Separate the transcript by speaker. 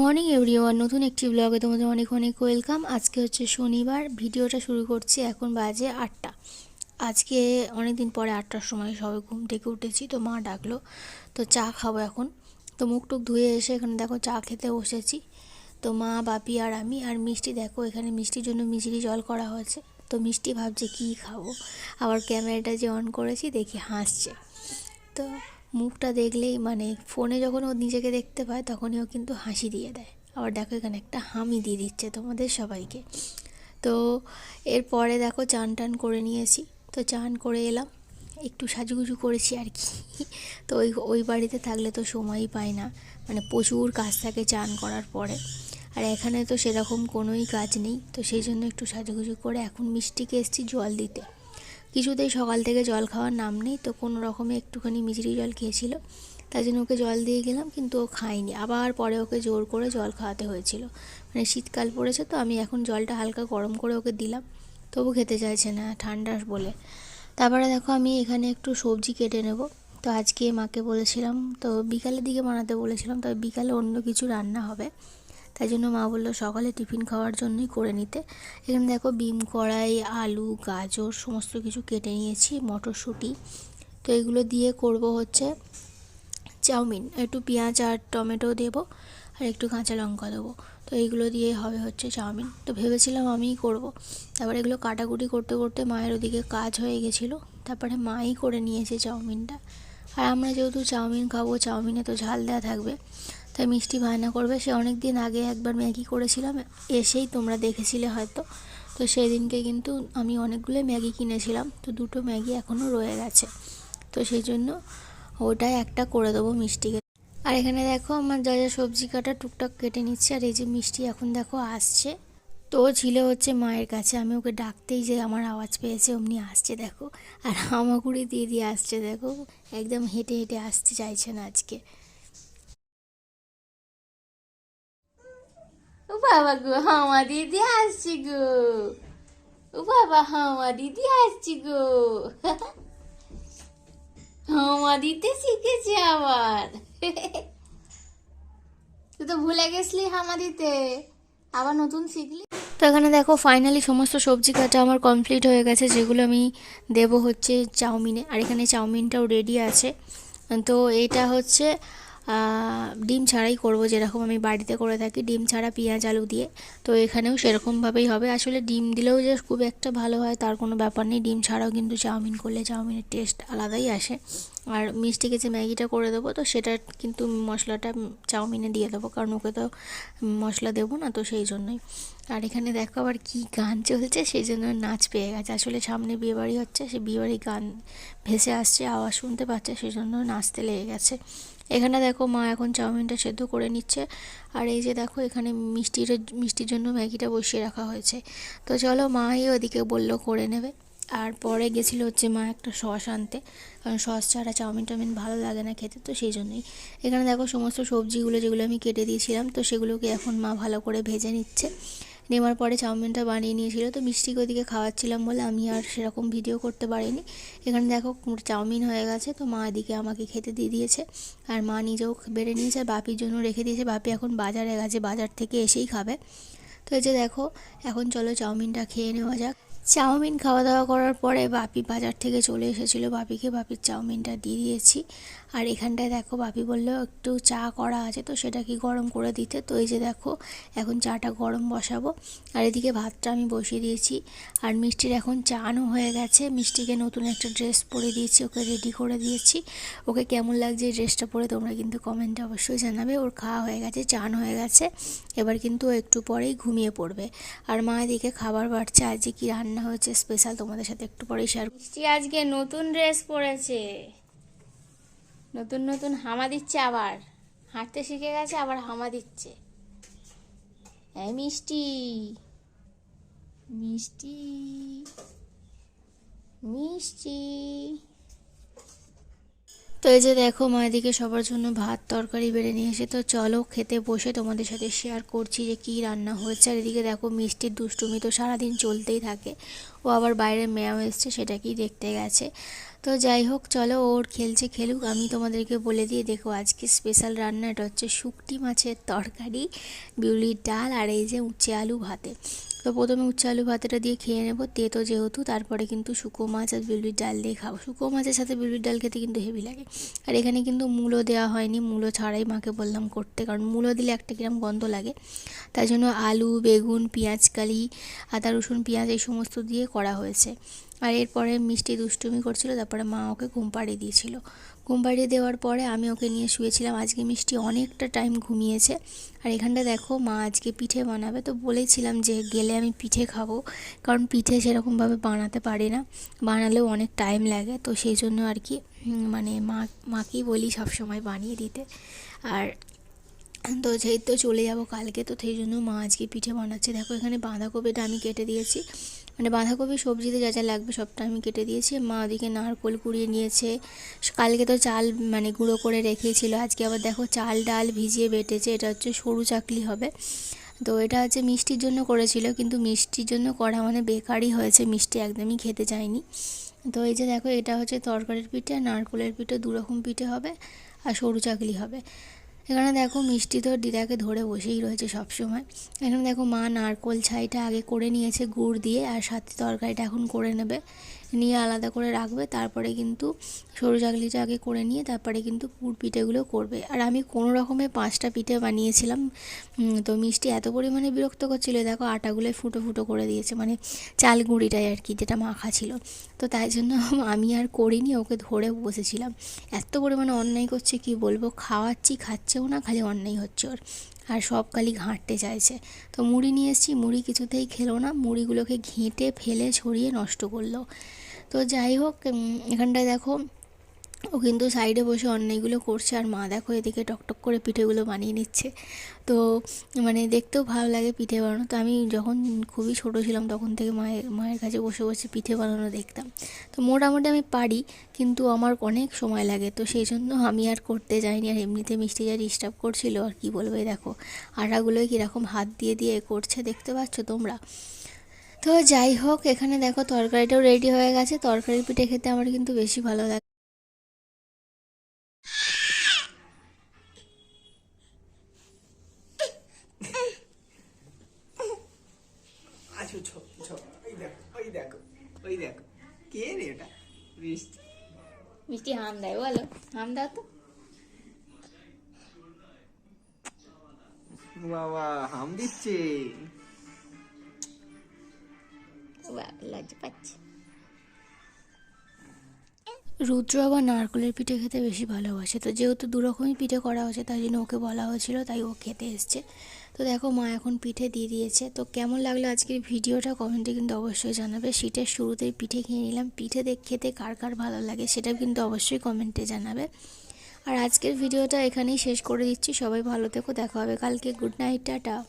Speaker 1: Morning everyone নতুন একটি ব্লগে তোমাদের অনেক অনেক ওয়েলকাম আজকে হচ্ছে শনিবার, ভিডিওটা শুরু করছি এখন বাজে আটটা। আজকে অনেক দিন পরে আটটার সময় সবাই ঘুম থেকে উঠেছি, তো মা ডাকলো, তো চা খাব এখন। তো মুখ টুক ধুয়ে এসে এখানে দেখো চা খেতে বসেছি। তো মা, বাপি আর আমি, আর মিষ্টি দেখো, এখানে মিষ্টির জন্য মিষ্টি জল করা হয়েছে। তো মিষ্টি ভাবছে কী খাব। আবার ক্যামেরাটা যে অন করেছি, দেখি হাসছে। তো মুখটা দেখলেই মানে ফোনে যখন ও নিজেকে দেখতে পায়, তখনই ও কিন্তু হাসি দিয়ে দেয়। আবার দেখো এখানে একটা হামি দিয়ে দিচ্ছে তোমাদের সবাইকে। তো এরপরে দেখো চান টান করে নিয়েছি। তো চান করে এলাম, একটু সাজুগুজু করেছি আর কি। তো ওই ওই বাড়িতে থাকলে তো সময়ই পাই না। মানে প্রচুর কাজ থাকে চান করার পরে। আর এখানে তো সেরকম কোনোই কাজ নেই। তো সেই জন্য একটু সাজুগুজু করে এখন মিষ্টিকে এসেছি জল দিতে। কিছুতেই সকাল থেকে জল খাওয়ার নাম নেই, তো কোনো রকমে একটুখানি মিজরি জল খেয়েছিল। তাই জন্য ওকে জল দিয়ে গেলাম, কিন্তু ও খায়নি। আবার পরে ওকে জোর করে জল খাওয়াতে হয়েছিল। মানে শীতকাল পড়েছে তো, আমি এখন জলটা হালকা গরম করে ওকে দিলাম। তবু খেতে চাইছে না, ঠান্ডা বলে। তারপরে দেখো আমি এখানে একটু সবজি কেটে নেব। তো আজকে মাকে বলেছিলাম, তো বিকালের দিকে বানাতে বলেছিলাম, তবে বিকালে অন্য কিছু রান্না হবে। তাই জন্য মা বলল, সকালে টিফিন খাওয়ার জন্যই করে নিতে। এখানে দেখো বিম কড়াই, আলু, গাজর, সমস্ত কিছু কেটে নিয়েছি, মটরশুঁটি। তো এগুলো দিয়ে করব হচ্ছে চাউমিন। একটু পেঁয়াজ আর টমেটো দেবো, আর একটু কাঁচা লঙ্কা দেবো। তো এইগুলো দিয়ে হবে হচ্ছে চাউমিন। তো ভেবেছিলাম আমিই করব। তারপরে এগুলো কাটাকুটি করতে করতে মায়ের ওদিকে কাজ হয়ে গেছিল। তারপরে মাই করে নিয়েছে চাউমিনটা। আর আমরা যেহেতু চাউমিন খাব, চাউমিনে তো ঝাল দেওয়া থাকবে। তাই মিষ্টি বায়না করবে। সে অনেক দিন আগে একবার ম্যাগি করেছিলাম এসেই তোমরা দেখেছিলে হয়তো। তো সেই দিনকে কিন্তু আমি অনেকগুলো ম্যাগি কিনেছিলাম, তো দুটো ম্যাগি এখনও রয়ে গেছে। তো সেই জন্য ওটাই একটা করে দেবো মিষ্টিকে। আর এখানে দেখো আমার যা যা সবজি কাটা টুকটাক কেটে নিচ্ছে, আর এই যে মিষ্টি এখন দেখো আসছে। তো ছিল হচ্ছে মায়ের কাছে, আমি ওকে ডাকতেই যে আমার আওয়াজ পেয়েছে, অমনি আসছে দেখো। আর হামাগুড়ি দিয়ে দিয়ে আসছে দেখো, একদম হেঁটে হেঁটে আসতে চাইছে না আজকে। বাবা গো হামা দিদি আসছি গো। ও বাবা হামা দিদি আসছি গো। হামা দিতে শিখেছে আবার। তুই তো ভুলে গেছলি হামা দিতে। আবার নতুন শিখলি? তো এখানে দেখো ফাইনালি সমস্ত সবজি কাটা আমার কমপ্লিট হয়ে গেছে, যেগুলো আমি দেব হচ্ছে চাউমিনে। আর এখানে চাউমিনটাও রেডি আছে। তো এটা হচ্ছে ডিম ছাড়াই করব, যেরকম আমি বাড়িতে করে থাকি, ডিম ছাড়া পেঁয়াজ, আলু দিয়ে। তো এখানেও সেরকমভাবেই হবে। আসলে ডিম দিলেও যে খুব একটা ভালো হয়, তার কোনো ব্যাপার নেই। ডিম ছাড়াও কিন্তু চাউমিন করলে চাউমিনের টেস্ট আলাদাই আসে। আর মিষ্টিকে যে ম্যাগিটা করে দেবো, তো সেটা কিন্তু মশলাটা চাউমিনে দিয়ে দেবো, কারণ ওকে তো মশলা দেবো না, তো সেই জন্যই। আর এখানে দেখো আবার কী গান চলছে, সেই জন্য নাচ পেয়ে গেছে। আসলে সামনে বিয়েবাড়ি হচ্ছে, সে বিয়েবাড়ি গান ভেসে আসছে, আওয়াজ শুনতে পাচ্ছে, সেই জন্য নাচতে লেগে গেছে। এখানে দেখো মা এখন চাউমিনটা সেদ্ধ করে নিচ্ছে। আর এই যে দেখো এখানে মিষ্টির মিষ্টির জন্য ম্যাগিটা বসিয়ে রাখা হয়েছে। তো চলো মাই ওদিকে বলল করে নেবে। আর পরে গেছিল হচ্ছে মা একটা সস আনতে। কারণ সস ছাড়া চাউমিন টাউমিন ভালো লাগে না খেতে, তো সেই জন্যই। এখানে দেখো সমস্ত সবজিগুলো যেগুলো আমি কেটে দিয়েছিলাম, তো সেগুলোকে এখন মা ভালো করে ভেজে নিচ্ছে। নেওয়ার পরে চাউমিনটা বানিয়ে নিয়েছিল। তো মিষ্টিকে ওদিকে খাওয়াচ্ছিলাম বলে আমি আর সেরকম ভিডিও করতে পারিনি। এখানে দেখো চাউমিন হয়ে গেছে। তো মা এদিকে আমাকে খেতে দিয়ে দিয়েছে। আর মা নিজেও বেড়ে নিয়েছে আর বাপির জন্য রেখে দিয়েছে। বাপি এখন বাজারে গেছে, বাজার থেকে এসেই খাবে। তো এই যে দেখো, এখন চলো চাউমিনটা খেয়ে নেওয়া যাক। চাউমিন খাওয়া দাওয়া করার পরে বাপি বাজার থেকে চলে এসেছিল। বাপিকে বাপির চাউমিনটা দিয়ে দিয়েছি। আর এখানটায় দেখো, বাপি বলল, একটু চা করা আছে তো, সেটা কি গরম করে দিতে? তো এই যে দেখো, এখন চাটা গরম বসাবো। আর এদিকে ভাতটা আমি বসিয়ে দিয়েছি। আর মিষ্টির এখন চানও হয়ে গেছে। মিষ্টিকে নতুন একটা ড্রেস পরে দিয়েছি, ওকে রেডি করে দিয়েছি। ওকে কেমন লাগছে এই ড্রেসটা পরে তোমরা কিন্তু কমেন্টে অবশ্যই জানাবে। ওর খাওয়া হয়ে গেছে, চান হয়ে গেছে। এবার কিন্তু একটু পরেই ঘুমিয়ে পড়বে। আর মা এদিকে খাবার বাড়ছে, আজকে কি রান্না হয়েছে স্পেশাল তোমাদের সাথে একটু পরেই শেয়ার মিষ্টি আজকে নতুন ড্রেস পরেছে। নতুন নতুন হামা দিচ্ছে আবার। হাঁটতে শিখে গেছে, আবার হামা দিচ্ছে। হ্যাঁ মিষ্টি। মিষ্টি। মিষ্টি। তো এই যে দেখো মা এদিকে সবার জন্য ভাত, তরকারি বেড়ে নিয়ে এসে, তো চলো খেতে বসে তোমাদের সাথে শেয়ার করছি যে কি রান্না হয়েছে। আর এদিকে দেখো মিষ্টির দুষ্টুমি তো সারাদিন চলতেই থাকে। ও আবার বাইরে ম্যাও এসছে, সেটাকেই দেখতে গেছে। তো যাই হোক, চলো ওর খেলছে খেলুক, আমি তোমাদেরকে বলে দিয়ে দেখো আজকে স্পেশাল রান্না, এটা হচ্ছে শুকটি মাছের তরকারি, বিউলির ডাল আর এই যে উচ্ছে আলু ভাতে। তো প্রথমে উচ্ছে আলু ভাতেটা দিয়ে খেয়ে নেব, তেতো যেহেতু, তারপরে কিন্তু শুকো মাছ আর বিউলির ডাল দিয়ে খাব। শুকো মাছের সাথে বিউলির ডাল খেতে কিন্তু হেভি লাগে। আর এখানে কিন্তু মূলো দেওয়া হয়নি, মূলো ছাড়াই মাকে বললাম করতে, কারণ মূলো দিলে একটা কিরম গন্ধ লাগে। তাই জন্য আলু, বেগুন, পেঁয়াজ, কালি, আদা, রসুন, পেঁয়াজ এই সমস্ত দিয়ে করা হয়েছে। আর এরপরে মিষ্টি দুষ্টুমি করছিল, তারপরে মা ওকে ঘুম পাড়িয়ে দিয়েছিল। ঘুম পাড়িয়ে দেওয়ার পরে আমি ওকে নিয়ে শুয়েছিলাম। আজকে মিষ্টি অনেকটা টাইম ঘুমিয়েছে। আর এখানটা দেখো, মা আজকে পিঠে বানাবে। তো বলেছিলাম যে গেলে আমি পিঠে খাব, কারণ পিঠে সেরকমভাবে বানাতে পারি না। বানালেও অনেক টাইম লাগে। তো সেই জন্য আর কি মানে মা, মাকেই বলি সবসময় বানিয়ে দিতে। আর তো যেহেতু চলে যাব কালকে, তো সেই জন্য মা আজকে পিঠে বানাচ্ছে। দেখো এখানে বাঁধাকপিটা আমি কেটে দিয়েছি। মানে বাঁধাকপি, সবজিতে যা যা লাগবে সবটা আমি কেটে দিয়েছি। মা ওদিকে নারকোল কুড়িয়ে নিয়েছে। কালকে তো চাল মানে গুঁড়ো করে রেখেছিল। আজকে আবার দেখো চাল, ডাল ভিজিয়ে বেটেছে। এটা হচ্ছে সরু চাকলি হবে। তো এটা হচ্ছে মিষ্টির জন্য করেছিল, কিন্তু মিষ্টির জন্য করা মানে বেকারই হয়েছে। মিষ্টি একদমই খেতে চায়নি তো এই যে দেখো, এটা হচ্ছে তরকারির পিঠে, নারকোলের পিঠে দু রকম পিঠে হবে আর সরু চাকলি হবে। এখানে দেখো মিষ্টি তো দিদাকে ধরে বসেই রয়েছে সব সময় এখানে দেখো মা নারকোল ছাইটা আগে করে নিয়েছে, গুড় দিয়ে, আর সাথে তরকারিটা এখন করে নেবে। নিয়ে আলাদা করে রাখবে, তারপরে কিন্তু সরু চাকলিটা আগে করে নিয়ে তারপরে কিন্তু পুর পিঠেগুলো করবে। আর আমি কোনো রকমে পাঁচটা পিঠে বানিয়েছিলাম তো মিষ্টি এত পরিমাণে বিরক্ত করছিল দেখো আটাগুলোই ফুটো ফুটো করে দিয়েছে মানে চাল গুঁড়িটাই আর কি যেটা মাখা ছিল। তো তাই জন্য আমি আর করিনি, ওকে ধরে বসেছিলাম। এত পরিমাণে অন্যায় করছে, কি বলব? খাওয়াচ্ছি, খাচ্ছেও না, খালি অন্যায় হচ্ছে ওর। আর সব কালি ঘাঁটতে চাইছে। তো মুড়ি নিয়ে এসেছি, মুড়ি কিছুতেই খেলো না, মুড়িগুলোকে ঘেঁটে ফেলে ছড়িয়ে নষ্ট করল। তো যাই হোক এখানটায় দেখো ও কিন্তু সাইডে বসে অন্যায়গুলো করছে আর মা দেখো এদিকে টকটক করে পিঠেগুলো বানিয়ে নিচ্ছে। তো মানে দেখতেও ভালো লাগে পিঠে বানানো। তো আমি যখন খুবই ছোট ছিলাম তখন থেকে মায়ের মায়ের কাছে বসে বসে পিঠে বানানো দেখতাম। তো মোটামুটি আমি পারি, কিন্তু আমার অনেক সময় লাগে। তো সেই জন্য আমি আর করতে যাইনি আর এমনিতে মিষ্টি যা ডিস্টার্ব করছিল আর কি বলব দেখো। আটাগুলোই কীরকম হাত দিয়ে দিয়ে করছে দেখতে পাচ্ছ তোমরা? তো যাই হোক, এখানে দেখো তরকারিটাও রেডি হয়ে গেছে। তরকারি পিঠে খেতে আমার কিন্তু বেশি ভালো লাগে।
Speaker 2: আছো ছ ছ। ওই দেখো ওই দেখো ওই দেখো। কে রে এটা? বৃষ্টি
Speaker 1: মিষ্টি হাম দেয় বলো। হাম দাও তো।
Speaker 2: বাবা হাম দিচ্ছে।
Speaker 1: লজ্জা পাচ্ছে। রুদ্র আবার নারকেলের পিঠে খেতে বেশি ভালোবাসে। তো যেহেতু দু রকমই পিঠে করা হয়েছে, তাই জন্য ওকে বলা হয়েছিল, তাই ও খেতে এসছে। তো দেখো, মা এখন পিঠে দিয়ে দিয়েছে। তো কেমন লাগল আজকের ভিডিওটা কমেন্টে কিন্তু অবশ্যই জানাবে। শীতের শুরুতেই পিঠে খেয়ে নিলাম। পিঠে দেখ, খেতে কার কার ভালো লাগে সেটা কিন্তু অবশ্যই কমেন্টে জানাবে। আর আজকের ভিডিওটা এখানেই শেষ করে দিচ্ছি। সবাই ভালো থেকো, দেখা হবে কালকে। Good night, tata.